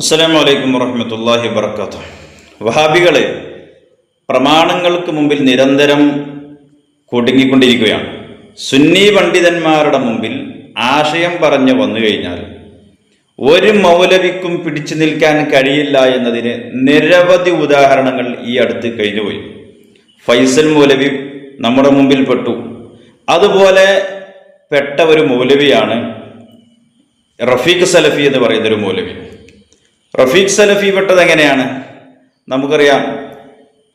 അസ്സലാമു വലൈക്കും വറഹമത്തല്ലാഹി വർക്കാത്ത വഹാബികളെ പ്രമാണങ്ങൾക്ക് മുമ്പിൽ നിരന്തരം കുടുങ്ങിക്കൊണ്ടിരിക്കുകയാണ്. സുന്നി പണ്ഡിതന്മാരുടെ മുമ്പിൽ ആശയം പറഞ്ഞു വന്നു കഴിഞ്ഞാൽ ഒരു മൗലവിക്കും പിടിച്ചു നിൽക്കാൻ കഴിയില്ല എന്നതിന് നിരവധി ഉദാഹരണങ്ങൾ ഈ അടുത്ത് കഴിഞ്ഞുപോയി. ഫൈസൽ മൗലവി നമ്മുടെ മുമ്പിൽ പെട്ടു. അതുപോലെ പെട്ട ഒരു മൗലവിയാണ് റഫീഖ് സലഫി എന്ന് പറയുന്ന ഒരു മൗലവി. റഫീഖ് സലഫി പെട്ടത് എങ്ങനെയാണ്? നമുക്കറിയാം.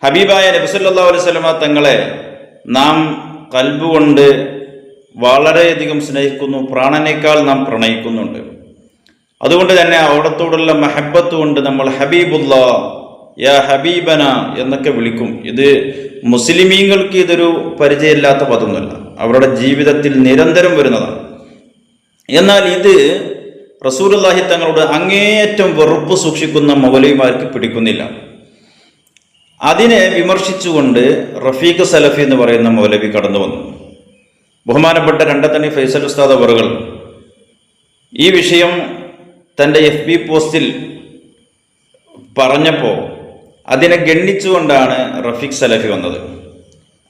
ഹബീബായ നബിസല്ലാ അലൈവലമ തങ്ങളെ നാം കൽബുകൊണ്ട് വളരെയധികം സ്നേഹിക്കുന്നു. പ്രാണനേക്കാൾ നാം പ്രണയിക്കുന്നുണ്ട്. അതുകൊണ്ട് തന്നെ അവിടത്തോടുള്ള മഹബത്ത് കൊണ്ട് നമ്മൾ ഹബീബുല്ല യാ ഹബീബന എന്നൊക്കെ വിളിക്കും. ഇത് മുസ്ലിമീങ്ങൾക്ക് ഇതൊരു പരിചയമില്ലാത്ത പദമൊന്നുമല്ല. അവരുടെ ജീവിതത്തിൽ നിരന്തരം വരുന്നതാണ്. എന്നാൽ ഇത് റസൂലുള്ളാഹി തങ്ങളോട് അങ്ങേയറ്റം വെറുപ്പ് സൂക്ഷിക്കുന്ന മൗലൈമാർക്ക് പിടിക്കുന്നില്ല. അതിനെ വിമർശിച്ചുകൊണ്ട് റഫീഖ് സലഫി എന്ന് പറയുന്ന മൗലവി കടന്നു വന്നു. ബഹുമാനപ്പെട്ട രണ്ടത്തണി ഫൈസൽ ഉസ്താദ് അവറുകൾ ഈ വിഷയം തന്റെ എഫ് ബി പോസ്റ്റിൽ പറഞ്ഞപ്പോൾ അതിനെ ഗണ്ണിച്ചുകൊണ്ടാണ് റഫീഖ് സലഫി വന്നത്.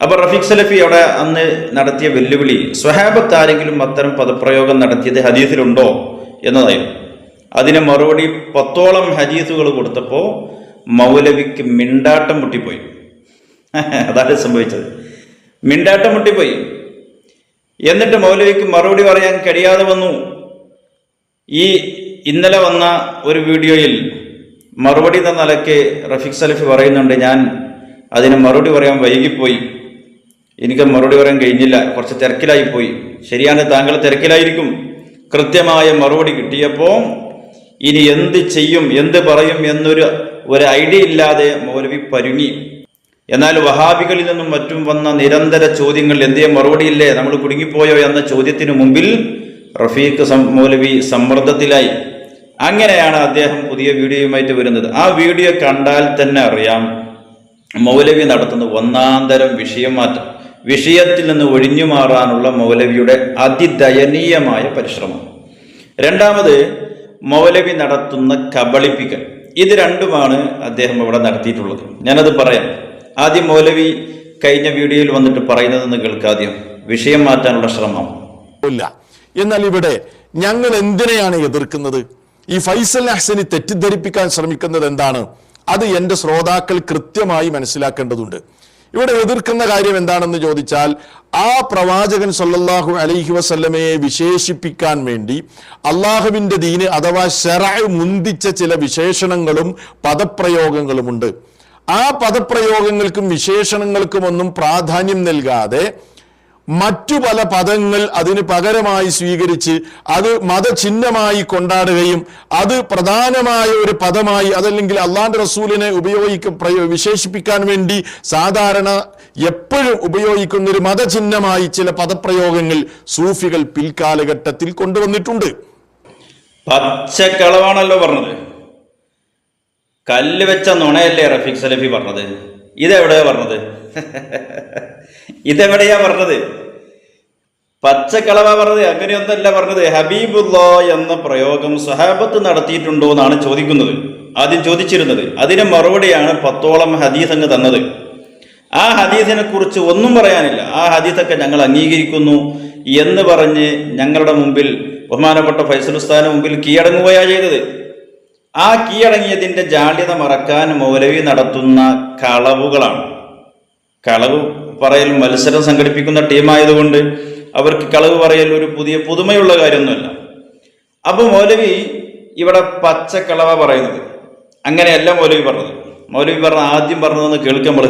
അപ്പോൾ റഫീഖ് സലഫി അവിടെ അന്ന് നടത്തിയ വെല്ലുവിളി സ്വഹാബത്ത് ആരെങ്കിലും അത്തരം പദപ്രയോഗം നടത്തിയത് ഹദീസിലുണ്ടോ? എന്നതായിരുന്നു. അതിന് മറുപടി പത്തോളം ഹദീസുകൾ കൊടുത്തപ്പോൾ മൗലവിക്ക് മിണ്ടാട്ടം മുട്ടിപ്പോയി. അതാണ് സംഭവിച്ചത്. മിണ്ടാട്ടം മുട്ടിപ്പോയി. എന്നിട്ട് മൗലവിക്ക് മറുപടി പറയാൻ കഴിയാതെ വന്നു. ഈ ഇന്നലെ വന്ന ഒരു വീഡിയോയിൽ മറുപടി എന്ന നിലയ്ക്ക് റഫീഖ് സലഫി പറയുന്നുണ്ട് ഞാൻ അതിന് മറുപടി പറയാൻ വൈകിപ്പോയി. എനിക്ക് മറുപടി പറയാൻ കഴിഞ്ഞില്ല. കുറച്ച് തിരക്കിലായിപ്പോയി. ശരിയാണ് താങ്കൾ തിരക്കിലായിരിക്കും. കൃത്യമായ മറുപടി കിട്ടിയപ്പോൾ ഇനി എന്ത് ചെയ്യും എന്ത് പറയും എന്നൊരു ഒരു ഐഡിയ ഇല്ലാതെ മൗലവി പരുങ്ങി. എന്നാൽ വഹാബികളിൽ നിന്നും മറ്റും വന്ന നിരന്തര ചോദ്യങ്ങൾ എന്തേ മറുപടിയില്ലേ നമ്മൾ കുടുങ്ങിപ്പോയോ എന്ന ചോദ്യത്തിന് മുമ്പിൽ റഫീഖ് മൗലവി സമ്മർദ്ദത്തിലായി. അങ്ങനെയാണ് അദ്ദേഹം പുതിയ വീഡിയോയുമായിട്ട് വരുന്നത്. ആ വീഡിയോ കണ്ടാൽ തന്നെ അറിയാം മൗലവി നടത്തുന്ന ഒന്നാന്തരം വിഷയം മാറ്റം. വിഷയത്തിൽ നിന്ന് ഒഴിഞ്ഞു മാറാനുള്ള മൗലവിയുടെ അതിദയനീയമായ പരിശ്രമം. രണ്ടാമത് മൗലവി നടത്തുന്ന കബളിപ്പിക്കൽ. ഇത് രണ്ടുമാണ് അദ്ദേഹം ഇവിടെ നടത്തിയിട്ടുള്ളത്. ഞാനത് പറയാം. ആദ്യം മൗലവി കഴിഞ്ഞ വീഡിയോയിൽ വന്നിട്ട് പറയുന്നതെന്ന് കേൾക്കാദ്യം വിഷയം മാറ്റാനുള്ള ശ്രമം. ഇല്ല. എന്നാൽ ഇവിടെ ഞങ്ങൾ എന്തിനെയാണ് എതിർക്കുന്നത്? ഈ ഫൈസൽ ഹസനി തെറ്റിദ്ധരിപ്പിക്കാൻ ശ്രമിക്കുന്നത് എന്താണ്? അത് എന്റെ ശ്രോതാക്കൾ കൃത്യമായി മനസ്സിലാക്കേണ്ടതുണ്ട്. ഇവിടെ എതിർക്കുന്ന കാര്യം എന്താണെന്ന് ചോദിച്ചാൽ ആ പ്രവാചകൻ സല്ലല്ലാഹു അലൈഹി വസല്ലമയെ വിശേഷിപ്പിക്കാൻ വേണ്ടി അള്ളാഹുവിന്റെ ദീന് അഥവാ ഷെറായ് മുന്തിച്ച ചില വിശേഷണങ്ങളും പദപ്രയോഗങ്ങളുമുണ്ട്. ആ പദപ്രയോഗങ്ങൾക്കും വിശേഷണങ്ങൾക്കും ഒന്നും പ്രാധാന്യം നൽകാതെ മറ്റു പല പദങ്ങൾ അതിന് പകരമായി സ്വീകരിച്ച് അത് മതചിഹ്നമായി കൊണ്ടാടുകയും അത് പ്രധാനമായ ഒരു പദമായി അതല്ലെങ്കിൽ അള്ളാന്റെ റസൂലിനെ ഉപയോഗിക്ക വിശേഷിപ്പിക്കാൻ വേണ്ടി സാധാരണ എപ്പോഴും ഉപയോഗിക്കുന്ന ഒരു മതചിഹ്നമായി ചില പദപ്രയോഗങ്ങൾ സൂഫികൾ പിൽക്കാലഘട്ടത്തിൽ കൊണ്ടുവന്നിട്ടുണ്ട്. പച്ചക്കളവാണല്ലോ പറഞ്ഞത്. കല്ല് വെച്ച നുണയല്ലേ റഫീഖ് സലഫി പറഞ്ഞത്? ഇതെവിടെയാ പറഞ്ഞത്? ഇതെവിടെയാ പറഞ്ഞത്? പച്ചക്കളവ പറഞ്ഞത് അങ്ങനെയൊന്നല്ല പറഞ്ഞത്. ഹബീബുള്ള എന്ന പ്രയോഗം സഹാബത്ത് നടത്തിയിട്ടുണ്ടോ എന്നാണ് ചോദിക്കുന്നത്. ആദ്യം ചോദിച്ചിരുന്നത്. അതിന് മറുപടിയാണ് പത്തോളം ഹദീസ് അങ്ങ് തന്നത്. ആ ഹദീസിനെ കുറിച്ച് ഒന്നും പറയാനില്ല. ആ ഹദീസൊക്കെ ഞങ്ങൾ അംഗീകരിക്കുന്നു എന്ന് പറഞ്ഞ് ഞങ്ങളുടെ മുമ്പിൽ ബഹുമാനപ്പെട്ട ഫൈസലുസ്ഥാന മുമ്പിൽ കീഴടങ്ങുകയാ ചെയ്തത്. ആ കീഴടങ്ങിയതിന്റെ ജാള്യത മറക്കാൻ മൗലവി നടത്തുന്ന കളവുകളാണ്. കളവ് പറയൽ മത്സരം സംഘടിപ്പിക്കുന്ന ടീമായതുകൊണ്ട് അവർക്ക് കളവ് പറയൽ ഒരു പുതിയ പുതുമയുള്ള കാര്യമൊന്നുമല്ല. അപ്പോൾ മൗലവി ഇവിടെ പച്ച പച്ചക്കളവ പറയുന്നത്. അങ്ങനെയല്ല മൗലവി പറഞ്ഞത്. മൗലവി പറഞ്ഞ ആദ്യം പറഞ്ഞതെന്ന് കേൾക്കുമ്പോൾ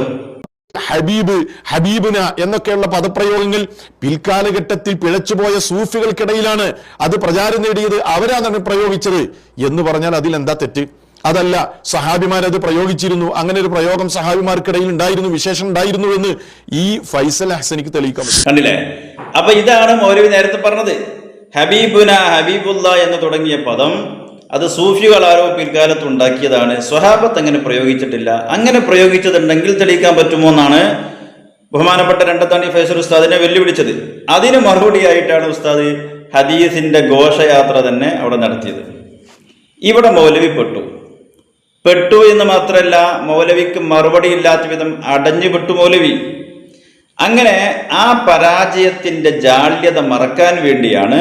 ഹബീബ് ഹബീബിന എന്നൊക്കെയുള്ള പദപ്രയോഗങ്ങൾ പിൽക്കാലഘട്ടത്തിൽ പിഴച്ചുപോയ സൂഫികൾക്കിടയിലാണ് അത് പ്രചാരം നേടിയത്. അവരാണ് പ്രയോഗിച്ചത്. എന്ന് പറഞ്ഞാൽ അതിൽ എന്താ തെറ്റ്? അതല്ല സഹാബിമാരത് പ്രയോഗിച്ചിരുന്നു. അങ്ങനെ ഒരു പ്രയോഗം സഹാബിമാർക്കിടയിൽ ഉണ്ടായിരുന്നു വിശേഷം ഉണ്ടായിരുന്നു എന്ന് ഈ ഫൈസൽ ഹസനിക്ക് തെളിയിക്കാൻ പറ്റും. കണ്ടില്ലേ? അപ്പൊ ഇതാണ് മൗലവി നേരത്തെ പറഞ്ഞത്. ഹബീബുന ഹബീബുല്ല എന്ന് തുടങ്ങിയ പദം അത് സൂഫികൾ ആരോ പിൽക്കാലത്ത് ഉണ്ടാക്കിയതാണ്. സ്വഹാബത്ത് അങ്ങനെ പ്രയോഗിച്ചിട്ടില്ല. അങ്ങനെ പ്രയോഗിച്ചതുണ്ടെങ്കിൽ തെളിയിക്കാൻ പറ്റുമോ എന്നാണ് ബഹുമാനപ്പെട്ട രണ്ടത്താണി ഫൈസൽ ഉസ്താദിനെ വെല്ലുവിളിച്ചത്. അതിന് മറുപടിയായിട്ടാണ് ഉസ്താദ് ഹദീസിന്റെ ഘോഷയാത്ര തന്നെ അവിടെ നടത്തിയത്. ഇവിടെ മൗലവി പെട്ടു എന്ന് മാത്രമല്ല മൗലവിക്ക് മറുപടി ഇല്ലാത്ത വിധം അടഞ്ഞു പെട്ടു മൗലവി. അങ്ങനെ ആ പരാജയത്തിന്റെ ജാള്യത മറക്കാൻ വേണ്ടിയാണ്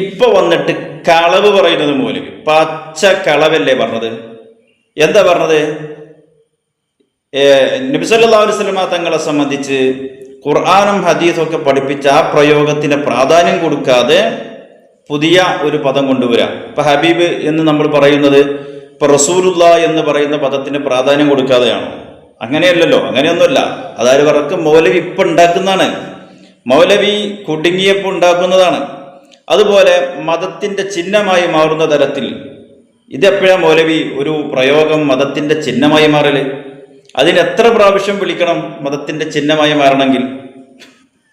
ഇപ്പൊ വന്നിട്ട് കളവ് പറയുന്നത് മൗലവി. പച്ച കളവല്ലേ പറഞ്ഞത്? എന്താ പറഞ്ഞത്? നബിസല്ലാ വസ്ലമ തങ്ങളെ സംബന്ധിച്ച് ഖുർആാനും ഹദീസും ഒക്കെ പഠിപ്പിച്ച ആ പ്രയോഗത്തിന് പ്രാധാന്യം കൊടുക്കാതെ പുതിയ ഒരു പദം കൊണ്ടുവരാം. ഇപ്പൊ ഹബീബ് എന്ന് നമ്മൾ പറയുന്നത് ഇപ്പൊ റസൂലുള്ള എന്ന് പറയുന്ന പദത്തിന് പ്രാധാന്യം കൊടുക്കാതെയാണോ? അങ്ങനെയല്ലല്ലോ അങ്ങനെയൊന്നുമല്ല. അതായത് അവർക്ക് മൗലവി ഇപ്പൊ ഉണ്ടാക്കുന്നതാണ്. മൗലവി കുടുങ്ങിയപ്പോൾ ഉണ്ടാക്കുന്നതാണ്. അതുപോലെ മതത്തിന്റെ ചിഹ്നമായി മാറുന്ന തരത്തിൽ ഇതെപ്പോഴാ മൗലവി ഒരു പ്രയോഗം മതത്തിന്റെ ചിഹ്നമായി മാറൽ? അതിന് എത്ര പ്രാവശ്യം വിളിക്കണം മതത്തിന്റെ ചിഹ്നമായി മാറണമെങ്കിൽ?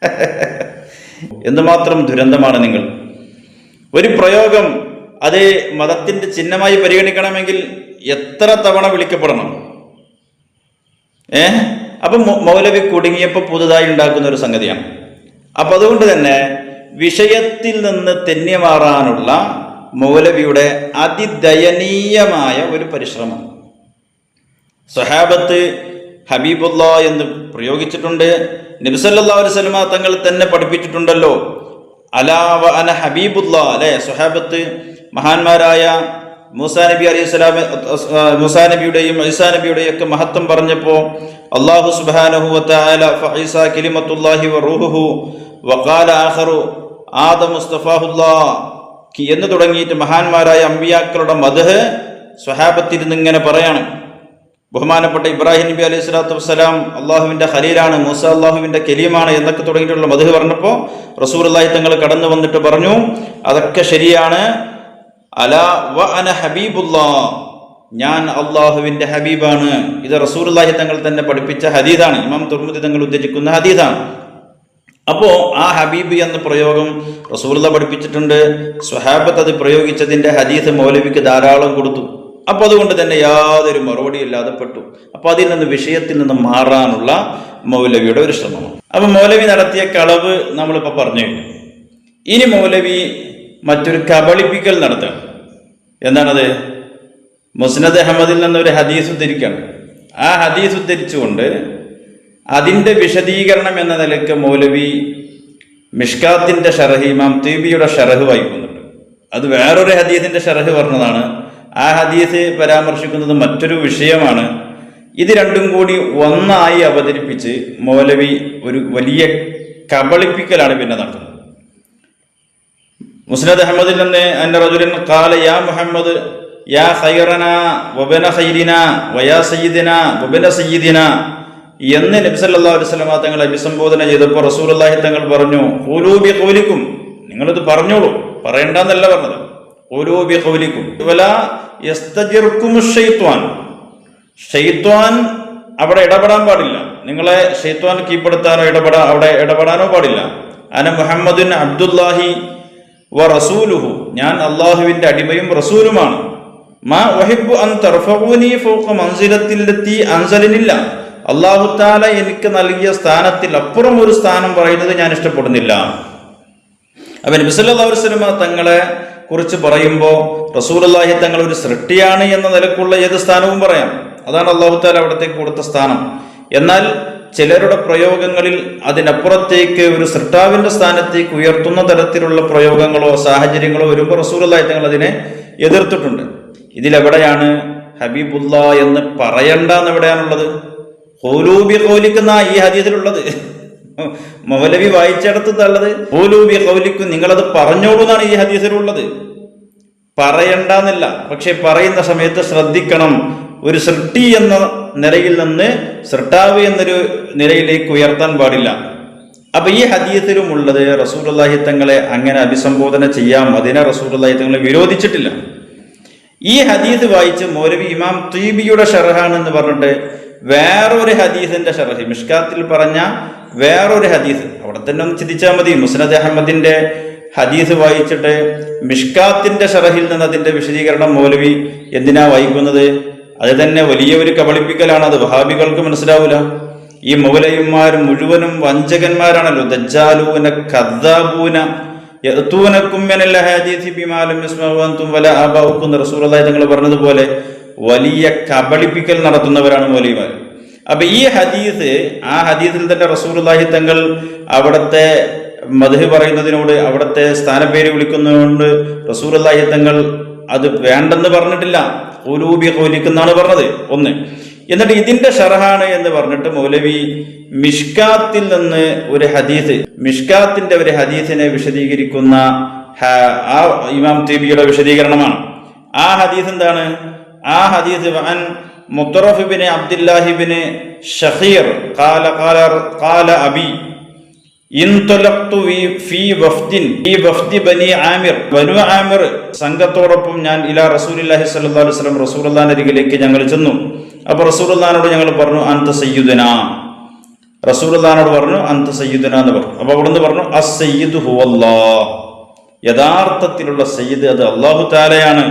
എന്തുമാത്രം ദുരന്തമാണ് നിങ്ങൾ? ഒരു പ്രയോഗം അത് മതത്തിന്റെ ചിഹ്നമായി പരിഗണിക്കണമെങ്കിൽ എത്ര തവണ വിളിക്കപ്പെടണം? ഏ? അപ്പൊ മൗലവി കുടുങ്ങിയപ്പോൾ പുതുതായി ഉണ്ടാക്കുന്ന ഒരു സംഗതിയാണ്. അപ്പൊ അതുകൊണ്ട് തന്നെ വിഷയത്തിൽ നിന്ന് തെന്നി മാറാനുള്ള മൗലവിയുടെ അതിദയനീയമായ ഒരു പരിശ്രമം. സഹാബത്ത് ഹബീബുല്ല എന്ന് പ്രയോഗിച്ചിട്ടുണ്ട്. നബിസല്ലാ വസ്ലമ തങ്ങൾ തന്നെ പഠിപ്പിച്ചിട്ടുണ്ടല്ലോ. അലാവ അന ഹബീബുല്ല അല്ലെ? സുഹാബത്ത് മഹാന്മാരായ മൂസാ നബി അലൈഹി സ്വലാമ മൂസാ നബിയുടെയും ഐസാ നബിയുടെയും ഒക്കെ മഹത്വം പറഞ്ഞപ്പോൾ അള്ളാഹു സുബാനഹു കിലിമത്തുല്ലാഹി വ റൂഹുഹു വഖാല ആഹറു ആദ മുസ്തഫാഹുല്ലാ എന്ന് തുടങ്ങിയിട്ട് മഹാന്മാരായ അമ്പിയാക്കളുടെ മധ് സ്വഹാബത്തിരുന്ന് ഇങ്ങനെ പറയാണ്. ബഹുമാനപ്പെട്ട ഇബ്രാഹിം നബി അലൈഹി സ്വലാത്തു വസ്സലാം അള്ളാഹുവിന്റെ ഹലീലാണ് മൂസ അള്ളാഹുവിന്റെ കലീമാണ് എന്നൊക്കെ തുടങ്ങിയിട്ടുള്ള മധു പറഞ്ഞപ്പോൾ റസൂർ അള്ളാഹി തങ്ങൾ കടന്നു വന്നിട്ട് പറഞ്ഞു അതൊക്കെ ശരിയാണ് അല വ അന ഹബീബുല്ലാ. ഞാൻ അള്ളാഹുവിന്റെ ഹബീബാണ്. ഇത് റസൂർ അള്ളാഹി തങ്ങൾ തന്നെ പഠിപ്പിച്ച ഹദീദാണ് ഇമാം തുർമുദി തങ്ങൾ ഉദ്ദേശിക്കുന്ന ഹദീദാണ് അപ്പോ ആ ഹബീബ് എന്ന പ്രയോഗം റസൂർല പഠിപ്പിച്ചിട്ടുണ്ട്. സ്വഹാബത്ത് അത് പ്രയോഗിച്ചതിന്റെ ഹദീസ് മൗലവിക്ക് ധാരാളം കൊടുത്തു. അപ്പൊ അതുകൊണ്ട് തന്നെ യാതൊരു മറുപടി ഇല്ലാതെ പെട്ടു അപ്പൊ അതിൽ നിന്ന് വിഷയത്തിൽ നിന്ന് മാറാനുള്ള മൗലവിയുടെ ഒരു ശ്രമമാണ്. അപ്പൊ മൗലവി നടത്തിയ കളവ് നമ്മളിപ്പോ പറഞ്ഞു കഴിഞ്ഞു. ഇനി മൗലവി മറ്റൊരു കബളിപ്പിക്കൽ നടത്തണം എന്താണത്? മുസ്നദ് അഹമ്മദിൽ നിന്നൊരു ഹദീസ് ഉദ്ധരിക്കണം. ആ ഹദീസ് ഉദ്ധരിച്ചുകൊണ്ട് അതിന്റെ വിശദീകരണം എന്ന നിലയ്ക്ക് മൗലവി മിഷ്കാത്തിന്റെ ഷറഹ് ഇമാം തീബിയുടെ ഷറഹ് വായിക്കുന്നുണ്ട്. അത് വേറൊരു ഹദീസിന്റെ ഷറഹ് പറഞ്ഞതാണ്. ആ ഹദീസ് പരാമർശിക്കുന്നത് മറ്റൊരു വിഷയമാണ്. ഇത് രണ്ടും കൂടി ഒന്നായി അവതരിപ്പിച്ച് മൗലവി ഒരു വലിയ കബളിപ്പിക്കലാണ് പിന്നെ നടത്തുന്നത്. മുസ്നദ് അഹമ്മദിൽ നിന്ന് അന്ന റജുലൻ കാല യാ മുഹമ്മദ് യാ ഖൈറന വബന ഖൈരിന വയാ സയ്യിദിന വബന സയ്യിദിന എന്ന് നബി സല്ലല്ലാഹു അലൈഹി വസല്ലമ തങ്ങൾ അഭിസംബോധന ചെയ്തപ്പോൾ റസൂലുള്ളാഹി തങ്ങൾ പറഞ്ഞു കൂലൂബി കോലിക്കും നിങ്ങളിത് പറഞ്ഞോളൂ പറയണ്ടെന്നല്ല പറഞ്ഞത്. കൂലൂബി കോലിക്കും വലാ യസ്തജിർക്കും ഷെയ്ത്വാൻ. ഷെയ്ത്വാൻ അവിടെ ഇടപെടാൻ പാടില്ല. നിങ്ങളെ ഷെയ്ത്വാൻ കീഴ്പ്പെടുത്താനോ ഇടപെടാ അവിടെ ഇടപെടാനോ പാടില്ല. അന മുഹമ്മദിൻ അബ്ദുല്ലാഹി റസൂലുഹു. ഞാൻ അള്ളാഹുവിന്റെ അടിമയും റസൂലുമാണ്. മാ വഹിബു അൻ ഫൗഖ മൻസിലത്തിലെത്തി അൻസലിനില്ല. അള്ളാഹു താല എനിക്ക് നൽകിയ സ്ഥാനത്തിൽ അപ്പുറം ഒരു സ്ഥാനം പറയുന്നത് ഞാൻ ഇഷ്ടപ്പെടുന്നില്ല. അപ്പൊ നബി സല്ലല്ലാഹു തങ്ങളെ കുറിച്ച് പറയുമ്പോൾ റസൂലുള്ളാഹി തങ്ങൾ ഒരു സൃഷ്ടിയാണ് എന്ന നിലക്കുള്ള ഏത് സ്ഥാനവും പറയാം. അതാണ് അള്ളാഹു താല അവിടത്തേക്ക് കൊടുത്ത സ്ഥാനം. എന്നാൽ ചിലരുടെ പ്രയോഗങ്ങളിൽ അതിനപ്പുറത്തേക്ക് ഒരു സൃഷ്ടാവിന്റെ സ്ഥാനത്തേക്ക് ഉയർത്തുന്ന തരത്തിലുള്ള പ്രയോഗങ്ങളോ സാഹചര്യങ്ങളോ വരുമ്പോൾ റസൂലുള്ളാഹി തങ്ങൾ അതിനെ എതിർത്തിട്ടുണ്ട്. ഇതിലെവിടെയാണ് ഹബീബുല്ല എന്ന് പറയണ്ട എന്ന് എവിടെയാണുള്ളത് ഹോലൂബി ഹോലിക്കുന്ന ഈ ഹദീസിലുള്ളത്? മൗലവി വായിച്ചെടുത്ത് തള്ളത് ഹോലൂബി ഹൗലിക്കും നിങ്ങളത് പറഞ്ഞോളൂ എന്നാണ് ഈ ഹദീസിലുള്ളത്. പറയണ്ടെന്നില്ല പക്ഷെ പറയുന്ന സമയത്ത് ശ്രദ്ധിക്കണം. ഒരു സൃഷ്ടി എന്ന നിലയിൽ നിന്ന് സൃഷ്ടാവ് എന്നൊരു നിലയിലേക്ക് ഉയർത്താൻ പാടില്ല. അപ്പൊ ഈ ഹദീസിലും ഉള്ളത് റസൂലുള്ളാഹി തങ്ങളെ അങ്ങനെ അഭിസംബോധന ചെയ്യാം അതിനെ റസൂലുള്ളാഹി തങ്ങളെ വിരോധിച്ചിട്ടില്ല. ഈ ഹദീസ് വായിച്ച് മൗലവി ഇമാം തീബിയുടെ ഷറഹാണെന്ന് പറഞ്ഞിട്ട് വേറൊരു ഹദീസിന്റെ ഷറഹ് മിഷ്കാത്തിൽ പറഞ്ഞ വേറൊരു ഹദീസ് അവിടെ തന്നെ ഒന്ന് ചിന്തിച്ചാൽ മതി. മുസ്നദ് അഹമ്മദിന്റെ ഹദീസ് വായിച്ചിട്ട് മിഷ്കാത്തിന്റെ ഷറഹിൽ നിന്ന് അതിന്റെ വിശദീകരണം മൗലവി എന്തിനാ വായിക്കുന്നത്? അത് തന്നെ വലിയ ഒരു കബളിപ്പിക്കലാണ് അത്. വഹാബികൾക്ക് മനസ്സിലാവൂല. ഈ മൗലയന്മാർ മുഴുവനും വഞ്ചകന്മാരാണല്ലോ. ദജ്ജാലൂന കദ്ദാബൂന തങ്ങൾ പറഞ്ഞതുപോലെ വലിയ കബളിപ്പിക്കൽ നടത്തുന്നവരാണ് മൗലിമാർ അപ്പൊ ഈ ഹദീസ് ആ ഹദീസിൽ തന്നെ റസൂലുള്ളാഹി തങ്ങൾ അവിടുത്തെ മധു പറയുന്നതിനോട് അവിടുത്തെ സ്ഥാനപ്പേര് വിളിക്കുന്നതുകൊണ്ട് റസൂലുള്ളാഹി തങ്ങൾ അത് വേണ്ടെന്ന് പറഞ്ഞിട്ടില്ല. ഉലൂബി കോലിക്കുന്നാണ് പറഞ്ഞത്. ഒന്ന്. എന്നിട്ട് ഇതിന്റെ ഷറഹാണ് എന്ന് പറഞ്ഞിട്ട് മൗലവി മിഷ്കാത്തിൽ നിന്ന് ഒരു ഹദീസ് മിഷ്കാത്തിന്റെ ഒരു ഹദീസിനെ വിശദീകരിക്കുന്ന ആ ഇമാം തീബിയുടെ വിശദീകരണമാണ്. ആ ഹദീസ് എന്താണ്? ആ ഹദീസ് അൻ മുത്തറഫ് ബിൻ അബ്ദുല്ലാഹിബിന് ഷഹീർ കാല കാല കാല അബി ആമിർ സംഘത്തോടൊപ്പം ഞാൻ ഇലാ സ്വല്ലല്ലാഹു അലൈഹി വസല്ലം റസൂലുള്ളാഹിന്റെ അരികിലേക്ക് ഞങ്ങൾ ചെന്നു. അപ്പോൾ റസൂർദാനോട് ഞങ്ങൾ പറഞ്ഞു അന്ത സയ്യുദന. റസൂർദാനോട് പറഞ്ഞു അന്ത സയ്യുദന എന്ന് പറഞ്ഞു. അപ്പോൾ അവിടുന്ന് പറഞ്ഞു അസ് സയ്യിദു ഹുവല്ലാഹ്. യഥാർത്ഥത്തിലുള്ള സയ്യിദ് അത് അള്ളാഹു താലയാണ്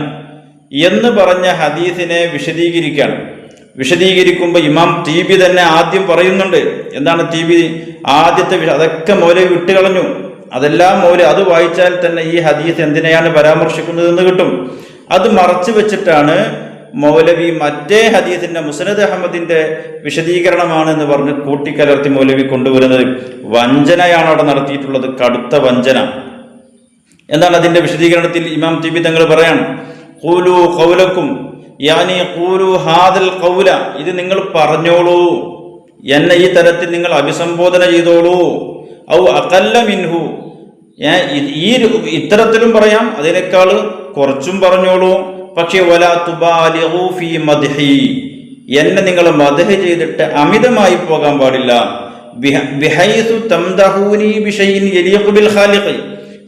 എന്ന് പറഞ്ഞ ഹദീസിനെ വിശദീകരിക്കുകയാണ്. വിശദീകരിക്കുമ്പോൾ ഇമാം തീബി തന്നെ ആദ്യം പറയുന്നുണ്ട്. എന്താണ് തീബി ആദ്യത്തെ അതൊക്കെ മോലെ വിട്ടുകളഞ്ഞു അതെല്ലാം മോലെ അത് വായിച്ചാൽ തന്നെ ഈ ഹദീസ് എന്തിനെയാണ് പരാമർശിക്കുന്നതെന്ന് കിട്ടും. അത് മറച്ചു വെച്ചിട്ടാണ് മൗലവി മറ്റേ ഹദീസിന്റെ മുസനദ് അഹമ്മദിന്റെ വിശദീകരണമാണ് എന്ന് പറഞ്ഞ് കൂട്ടിക്കലർത്തി മൗലവി കൊണ്ടുവരുന്നത്. വഞ്ചനയാണ് അവിടെ നടത്തിയിട്ടുള്ളത്. കടുത്ത വഞ്ചന. എന്താണ് അതിന്റെ വിശദീകരണത്തിൽ ഇമാം തിബി തങ്ങൾ പറയാണ്? കൂലു കൗലക്കും യാനി ഹാദൽ കൗല ഇത് നിങ്ങൾ പറഞ്ഞോളൂ. എന്നെ ഈ തരത്തിൽ നിങ്ങൾ അഭിസംബോധന ചെയ്തോളൂ. ഔ അകല്ല മിൻഹു. ഈ ഇത്തരത്തിലും പറയാം. അതിനേക്കാൾ കുറച്ചും പറഞ്ഞോളൂ. പക്ഷേ മദ്ഹി. എന്നെ നിങ്ങൾ മദഹ് ചെയ്തിട്ട് അമിതമായി പോകാൻ പാടില്ല.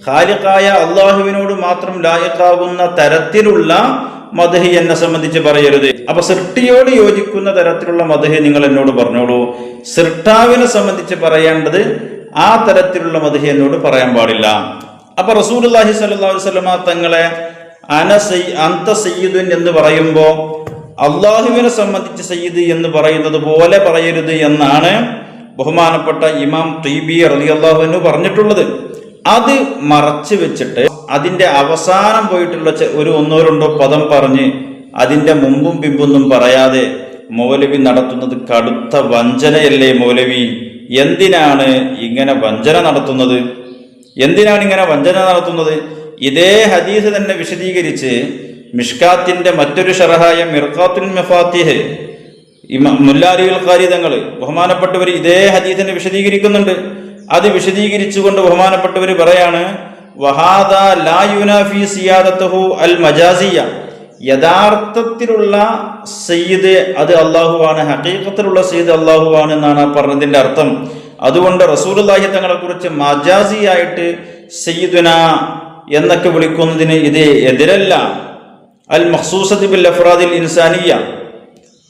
ഖാലിഖായ അള്ളാഹുവിനോട് മാത്രം ലായക്കാവുന്ന തരത്തിലുള്ള മദഹി എന്നെ സംബന്ധിച്ച് പറയരുത്. അപ്പൊ സൃഷ്ടിയോട് യോജിക്കുന്ന തരത്തിലുള്ള മദഹി നിങ്ങൾ എന്നോട് പറഞ്ഞോളൂ. സൃഷ്ടാവിനെ സംബന്ധിച്ച് പറയേണ്ടത് ആ തരത്തിലുള്ള മദഹി എന്നോട് പറയാൻ പാടില്ല. അപ്പൊ റസൂലുള്ളാഹി സല്ലാസ്ലമ തങ്ങളെ അന സയ്യ- അന്ത സയ്യിദുൻ എന്ന് പറയുമ്പോ അള്ളാഹുവിനെ സംബന്ധിച്ച് സയ്യിദ് എന്ന് പറയുന്നത് പോലെ പറയരുത് എന്നാണ് ബഹുമാനപ്പെട്ട ഇമാം തീബി ബി അറിയാഹുവിനു പറഞ്ഞിട്ടുള്ളത്. അത് മറച്ചു വെച്ചിട്ട് അതിന്റെ അവസാനം പോയിട്ടുള്ള ഒരു ഒന്നോ രണ്ടോ പദം പറഞ്ഞ് അതിന്റെ മുമ്പും പിമ്പൊന്നും പറയാതെ മൗലവി നടത്തുന്നത് കടുത്ത വഞ്ചനയല്ലേ മൗലവി? എന്തിനാണ് ഇങ്ങനെ വഞ്ചന നടത്തുന്നത്? എന്തിനാണ് ഇങ്ങനെ വഞ്ചന നടത്തുന്നത്? ഇതേ ഹദീസ് തന്നെ വിശദീകരിച്ച് മിഷ്കാത്തിന്റെ മറ്റൊരു ഷറഹായ മിർഖാത്തുൽ മെഫാത്തിഹ്. ഈ മുല്ലാലികൾ കാരിതങ്ങൾ ബഹുമാനപ്പെട്ടവർ ഇതേ ഹദീസിനെ വിശദീകരിക്കുന്നുണ്ട്. അത് വിശദീകരിച്ചുകൊണ്ട് ബഹുമാനപ്പെട്ടവർ പറയാണ് ലാ യുനാഫി അൽ മജാസിയ. യഥാർത്ഥത്തിലുള്ള സയ്യിദ് അത് അള്ളാഹുവാണ് ഹക്കീക്കത്തിലുള്ള സയ്യിദ് അള്ളാഹുവാണ് എന്നാണ് പറഞ്ഞതിന്റെ അർത്ഥം. അതുകൊണ്ട് റസൂലുള്ളാഹി തങ്ങളെ കുറിച്ച് മജാസിയായിട്ട് സയ്യിദുന എന്നൊക്കെ വിളിക്കുന്നതിന് ഇത് എതിരല്ല. അൽ മഖ്സൂസത്തി ബിൽ ഇൻസാനിയ.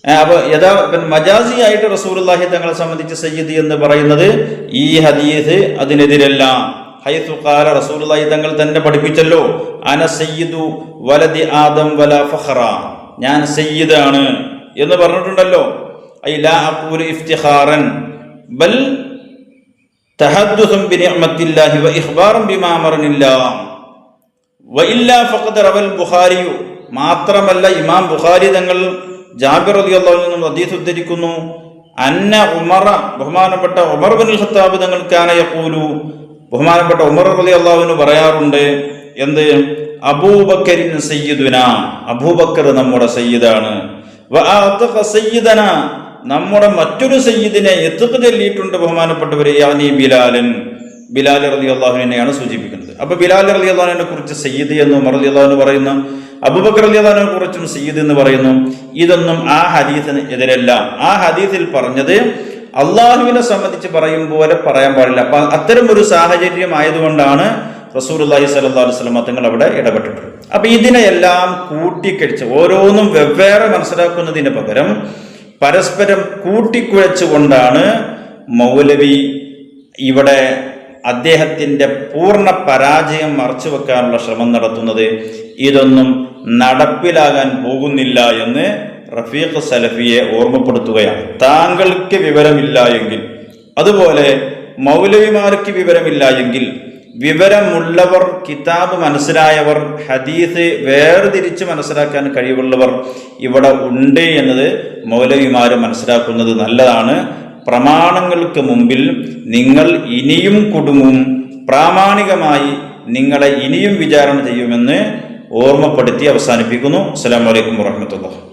ഏ, അപ്പൊ യഥാ മജാസിയായിട്ട് റസൂലുള്ളാഹി തങ്ങളെ സംബന്ധിച്ച് സയ്യിദ് എന്ന് പറയുന്നത് ഈ ഹദീസ് അതിനെതിരല്ല. ഹൈത്തു ഖാല റസൂലുള്ളാഹി തങ്ങൾ തന്നെ പഠിപ്പിച്ചല്ലോ. അന സയ്യിദു വലതി ആദം വല ഫഖറ. ഞാൻ സയ്യിദാണ് എന്ന് പറഞ്ഞിട്ടുണ്ടല്ലോ. ഐ ലാ അഖൂലു ഇഫ്തിഹാറൻ ബൽ തഹദ്ദുസും ബിനിഅമത്തില്ലാഹി വ ഇഖ്ബാറും ബിമാ അമറനില്ലാ. വഇല്ലാ ഫഖദ് റവൽ ബുഖാരിയു. മാത്രമല്ല ഇമാം ബുഖാരി തങ്ങൾ ജാബിർ റളിയല്ലാഹു അൻഹു നിന്നും ഹദീസ് ഉദ്ധരിക്കുന്നു അന്ന ഉമറ ബഹുമാനപ്പെട്ട ഉമർ ബിൻ ഖത്താബ് തങ്ങൾ കാന ബഹുമാനപ്പെട്ട ഉമർ റളിയല്ലാഹു അൻഹു പറയാറുണ്ട് എന്ത്? അബൂബക്കരിൻ സയ്യിദുന അബൂബക്കർ നമ്മുടെ സയ്യിദാണ്. സയ്യിദന നമ്മുടെ മറ്റൊരു സയ്യിദിനെ എത്തുക ചൊല്ലിയിട്ടുണ്ട് ബഹുമാനപ്പെട്ടവരെ യാനി ബിലാലൻ. ബിലാൽ റലി അള്ളാഹുവിനെയാണ് സൂചിപ്പിക്കുന്നത്. അപ്പൊ ബിലാൽ റലി അള്ളാഹുവിനെ കുറിച്ച് സയ്യിദ് എന്ന് ഉമർ അലി അള്ളാഹുവിന് പറയുന്നു. അബുബക്കർ അലി അള്ളാഹുവിനെ കുറിച്ചും സയ്യിദ് എന്ന് പറയുന്നു. ഇതൊന്നും ആ ഹദീസിന് എതിരല്ല. ആ ഹദീസിൽ പറഞ്ഞത് അള്ളാഹുവിനെ സംബന്ധിച്ച് പറയും പോലെ പറയാൻ പാടില്ല. അപ്പൊ അത്തരം ഒരു സാഹചര്യം ആയതുകൊണ്ടാണ് റസൂലുള്ളാഹി സ്വല്ലല്ലാഹു അലൈഹി വസല്ലം തങ്ങൾ അവിടെ ഇടപെട്ടിട്ടുള്ളത് അപ്പൊ ഇതിനെയെല്ലാം കൂട്ടിക്കഴിച്ച് ഓരോന്നും വെവ്വേറെ മനസ്സിലാക്കുന്നതിന് പകരം പരസ്പരം കൂട്ടിക്കുഴച്ചുകൊണ്ടാണ് മൗലവി ഇവിടെ അദ്ദേഹത്തിന്റെ പൂർണ പരാജയം മറച്ചുവെക്കാനുള്ള ശ്രമം നടത്തുന്നത് ഇതൊന്നും നടപ്പിലാകാൻ പോകുന്നില്ല എന്ന് റഫീഖ് സലഫിയെ ഓർമ്മപ്പെടുത്തുകയാണ്. താങ്കൾക്ക് വിവരമില്ല എങ്കിൽ അതുപോലെ മൗലവിമാർക്ക് വിവരമില്ല എങ്കിൽ വിവരമുള്ളവർ കിതാബ് മനസ്സിലായവർ ഹദീസ് വേർതിരിച്ച് മനസ്സിലാക്കാൻ കഴിവുള്ളവർ ഇവിടെ ഉണ്ട് എന്നത് മൗലവിമാർ മനസ്സിലാക്കുന്നത് നല്ലതാണ്. പ്രമാണങ്ങൾക്ക് മുമ്പിൽ നിങ്ങൾ ഇനിയും കുടുങ്ങും. പ്രാമാണികമായി നിങ്ങളെ ഇനിയും വിചാരണ ചെയ്യുമെന്ന് ഓർമ്മപ്പെടുത്തി അവസാനിപ്പിക്കുന്നു. അസ്സാം വലൈക്കും വറഹമത്തുള്ള